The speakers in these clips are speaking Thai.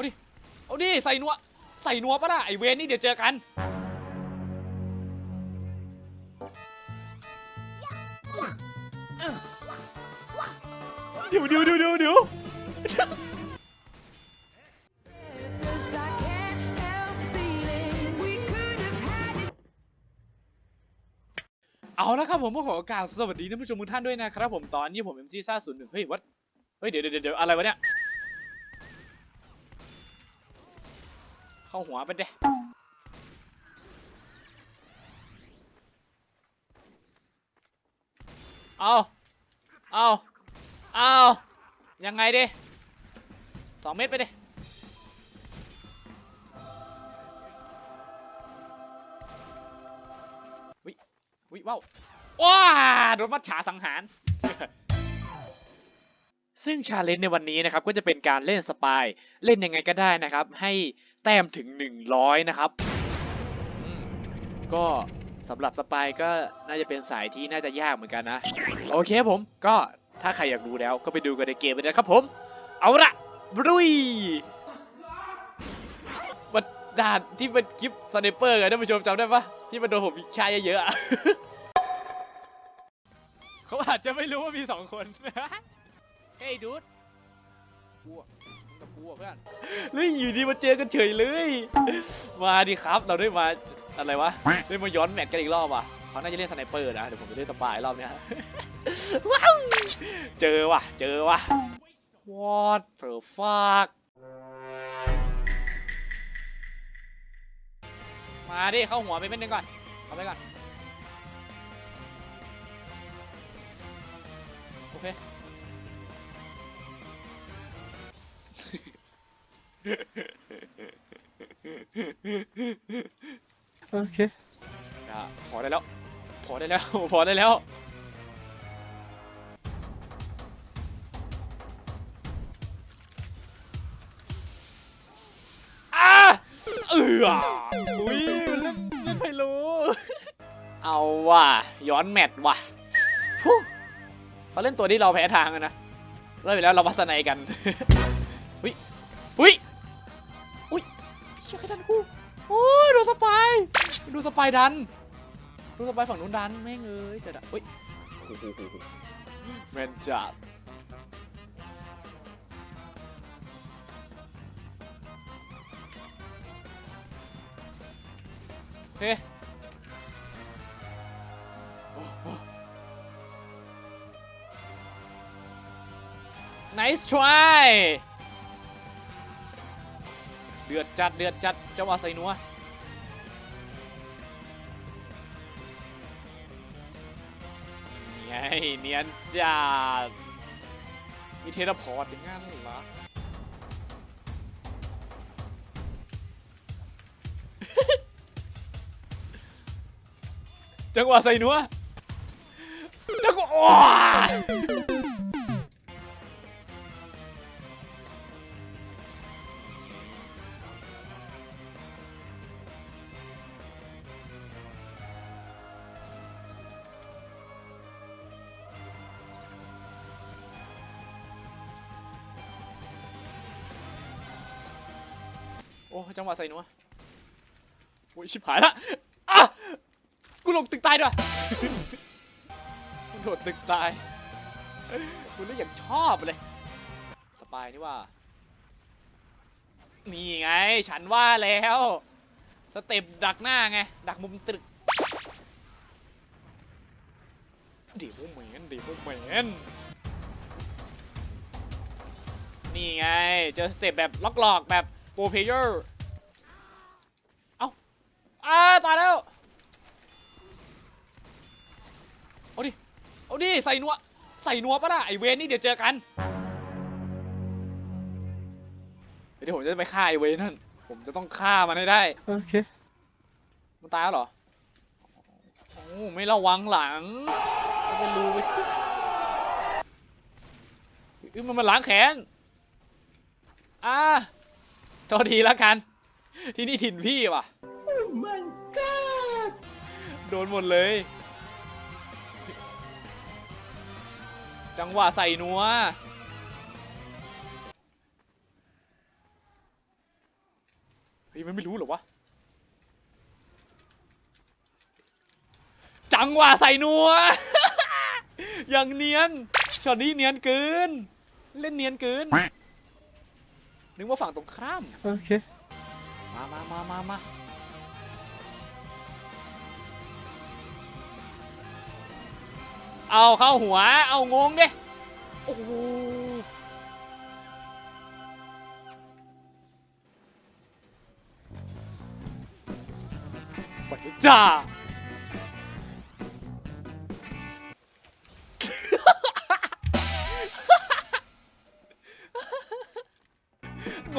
เอาดิ เอาดิ ใส่นัว ใส่นัวปะล่ะไอเวนนี่เดี๋ยวเจอกัน เดี๋ยวเดี๋ยวเดี๋ยวเดี๋ยวเดี๋ยว Cause I can't help feeling we could have had it. เอาละครับผมก็ขอโอกาสสวัสดีท่านผู้ชมทุกท่านด้วยนะครับผมตอนนี้ผมเอ็มจีซ่าศูนย์หนึ่งเฮ้ยวัดเฮ้ยเดี๋ยวเดี๋ยวเดี๋ยวอะไรวะเนี่ย เข้าหัวไปเด้เอาเอาเอายังไงดิสองเมตรไปดิวิวิว้าวว้าโดนมัดฉาสังหารซึ่งชาเลนจ์ในวันนี้นะครับก็จะเป็นการเล่นสปาย เล่นยังไงก็ได้นะครับ ให้ แต้มถึง 100 นะครับก็สำหรับสปายก็น่าจะเป็นสายที่น่าจะยากเหมือนกันนะ โอเคผมก็ถ้าใครอยากรู้แล้วก็ไปดูกันในเกมเลยนะครับผม เอาละรุยมันด่านที่เป็นคลิปสไนเปอร์ไงท่านผู้ชมจำได้ปะที่มันโดนผมชายเยอะๆเขาอาจจะไม่รู้ว่ามีสองคน เฮ้ยดูด กูอะมึงกับกูอะเพื่อนเฮ้ยอยู่ดีมาเจอกันเฉยเลย มาดิครับเราได้มาอะไรวะได้มาย้อนแมตช์กันอีกรอบอะเขาน่าจะเล่นสไนเปอร์นะเดี๋ยวผมจะเล่นสปายรอบเนี้ยว้าวเจอว่ะเจอว่ะ What the fuck มาดิเข้าหัวไปเม็ดนึงก่อนเอาไปก่อนโอเค โอเคอะพอได้แล้ว พอได้แล้ว พอได้แล้วอะเอออุ้ยมันเล่นเล่นไม่รู้เอาว่ะ ย้อนแมตช์ว่ะฟู้เขาเล่นตัวที่เราแพ้ทางอะนะเริ่มไปแล้วเราวัสนัยกัน อุ้ยอุ้ยอุ้ย สปายดัน ดูสปายฝั่งนู้นดันแม่งเอ้ยเจะดันอุ้ยโอ้โหแมนจัดโอเคโอ้โห nice try เดือดจัดเดือดจัดจังหวะใส่นัว เนียนจัดมีเทเลพอร์ตอย่างงั้นเหรอจังหวะใส่นัวจังหวะ โอ้ยจังหวะใส่นัวโอ้ยชิบหายละอะกูลงตึกตายด้วยกูโดดตึกตายกูเลยอย่างชอบเลยสปายนี่ว่านี่ไง ฉันว่าแล้ว สเต็ปดักหน้าไง ดักมุมตึกเดีโมเหมนเดีโมเหมนนี่ไง เจอสเต็ปแบบล็อกหลอกๆแบบโปรเพเยอร์ อ้าตายแล้วเอาดิเอาดิใส่นัวใส่นัวปะล่ะไอเวนนี่เดี๋ยวเจอกันเดี๋ยวผมจะไปฆ่าไอเวนนั่นผมจะต้องฆ่ามันให้ได้ โอเค มันตายแล้วเหรอโอ้ไม่ระวังหลังเอาไปรูไปสิอุ๊ยมันมาล้างแขน อ่าโทษทีแล้วกัน ที่นี่ถิ่นพี่ว่ะ โดนหมดเลย จังหวะใส่นัว เฮ้ยมันไม่รู้เหรอวะ จังหวะใส่นัว อย่างเนียนช็อตนี้เนียนเกิน เล่นเนียนเกิน นึกว่าฝั่งตรงข้าม โอเค มามามามามา เอาเข้าหัว เอางงดิโอ้โหไปจ้างง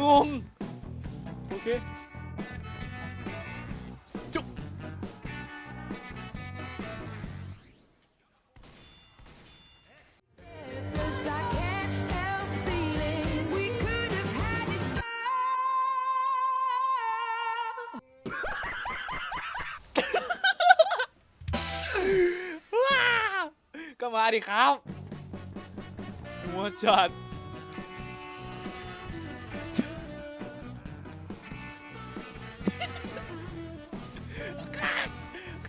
งงโอเค ดิครับหัวจัด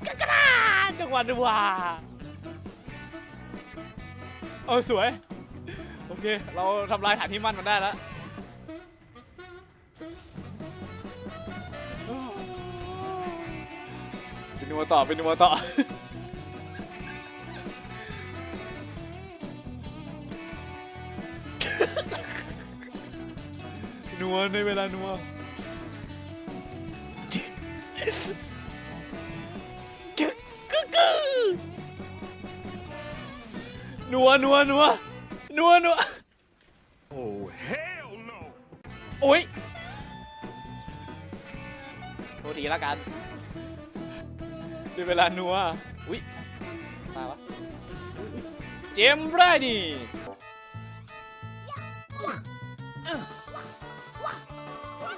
กะกะดาจังหวัดดีกว่าเออสวย โอเค เราทำลายฐานที่มั่นมันได้แล้วเป็นนัวต่อเป็นนัวต่อ นัวในเวลานัวกึกกึกกึนัวนัวนัวนัวนัว Oh, hell no! โอ้ยโทษทีละกันในเวลานัว อุ้ยตายวะ เจมส์ไรนี่เ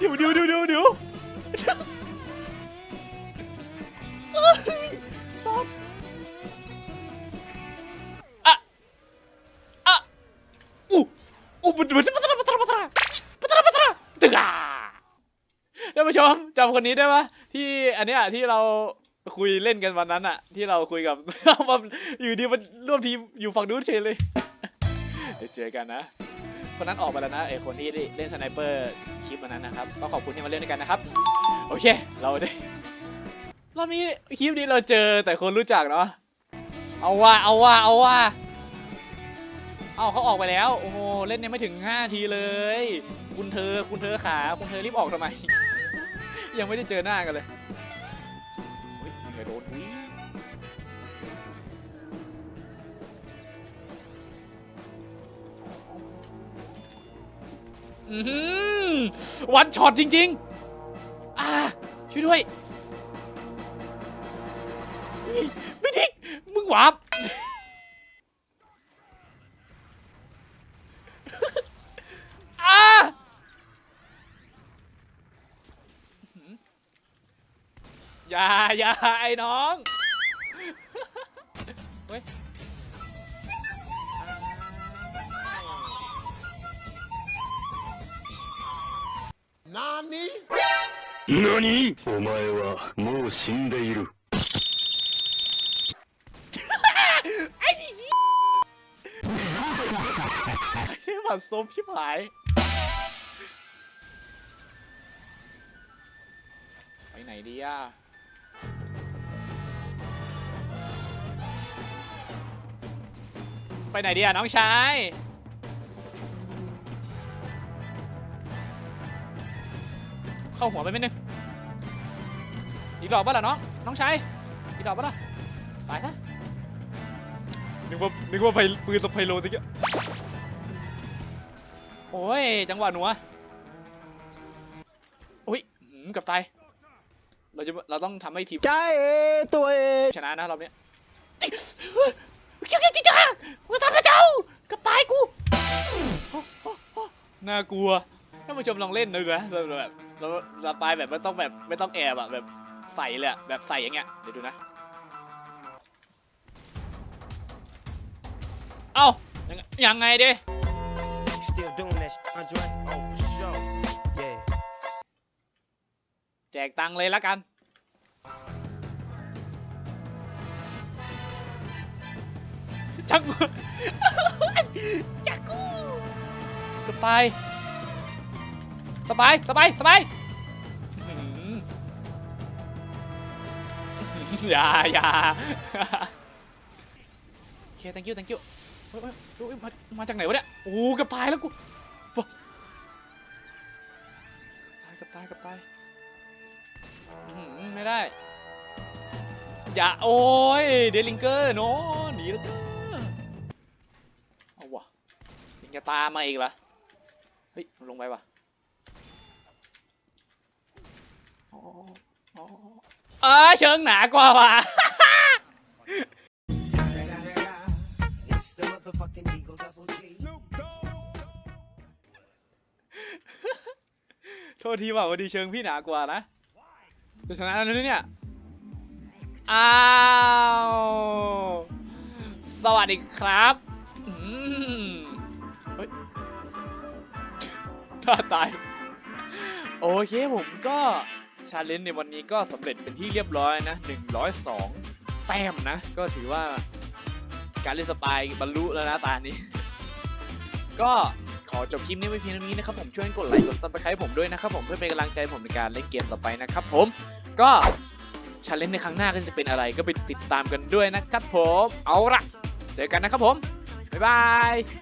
ดี๋ยวเดี๋ยวเดี๋ยวเดี๋ยวเดี๋ยวเอ้ยตอบอะอะอู้อู้ปัตตาปัตตาปัตตาปัตตาปัตตาปัตตาปัตตาตึกอะท่านผู้ชมจำคนนี้ได้ปะที่อันเนี้ยที่เราคุยเล่นกันวันนั้นอะที่เราคุยกับมันอยู่ดีมันร่วมทีมอยู่ฝั่งนู้นเฉยเลยเดี๋ยวเจอกันนะ คนนั้นออกไปแล้วนะไอคนที่เล่นสไนเปอร์คลิปวันนั้นนะครับ ก็ขอบคุณที่มาเล่นด้วยกันนะครับ โอเค เราได้รอบนี้คลิปนี้เราเจอแต่คนรู้จักเนาะเอาว่าเอาว่าเอาว่าเอาเขาออกไปแล้วโอ้โหเล่นยังไม่ถึง5นาทีเลย คุณเธอคุณเธอขาคุณเธอรีบออกทำไม ยังไม่ได้เจอหน้ากันเลยอุ๊ยโดนอุ๊ วันช็อตจริง ๆ อ่า ช่วยด้วย ไม่ทิกมึงหวาบอ่าอย่าอย่าไอ้น้อง เฮ้ย Nani? 何お前はもう死んでいる。 ไอ้เหี้ยไอ้ผัดซบชิบหาย ไปไหนดีอ่ะ ไปไหนดีอ่ะ น้องชาย เข้าหัวไปไม่นึงอีกดอกปะล่ะน้อง น้องชายอีกดอกปะล่ะตายซะนึกว่านึกว่าไฟปืนสไพโลตะกี้โอ้ย จังหวะหนัวอุ้ยหืมเกับตาย เราจะเราต้องทำให้ทีมจ้าเอตัวเองชนะนะรอบเนี้ยเกี่ยวกับจิจ้าว่าทำพระเจ้าเกับตายกู น่ากลัวท่านผู้ชมลองเล่นดูนะแบบ เราเราตายแบบไม่ต้องแบบไม่ต้องแอบอะแบบใส่เลยอะแบบใส่อย่างเงี้ยเดี๋ยวดูนะ เอ้ายังไงยังไงดิ Still doing that shit, Andre? Oh, for sure. Yeah. แจกตังค์เลยละกัน จักกู จักกูเกือบตาย สบายสบายสบายอย่าอย่าโอเค thank you thank you มามาจากไหนวะเนี่ย โอ้กือบตายแล้วกูตายกือบตายกือบตายไม่ได้ อย่า โอ้ย เดลิงเกอร์โนหนีแล้วจ้าเอาวะยังจะตามมาอีกเหรอ เฮ้ย ลงไปวะอ๋ออ๋อ เออเชิงหนากว่าว่ะโทษทีว่าวันดีเชิงพี่หนากว่านะจะชนะแล้วนะเนี่ย อ้าว สวัสดีครับอืมเฮ้ยถ้าตาย โอเคผมก็ ชาเลนจ์ในวันนี้ก็สำเร็จเป็นที่เรียบร้อยนะ 102 แต้มนะ ก็ถือว่าการเล่นสปายบรรลุแล้วนะตานี้ ก็ขอจบคลิปนี้ไว้เพียงเท่านี้นะครับผมช่วยกดไลค์กดซับสไครต์ผมด้วยนะครับผมเพื่อเป็นกำลังใจผมในการเล่นเกมต่อไปนะครับผมก็ชาเลนจ์ในครั้งหน้าก็จะเป็นอะไรก็ไปติดตามกันด้วยนะครับผมเอาละเจอกันนะครับผมบ๊ายบาย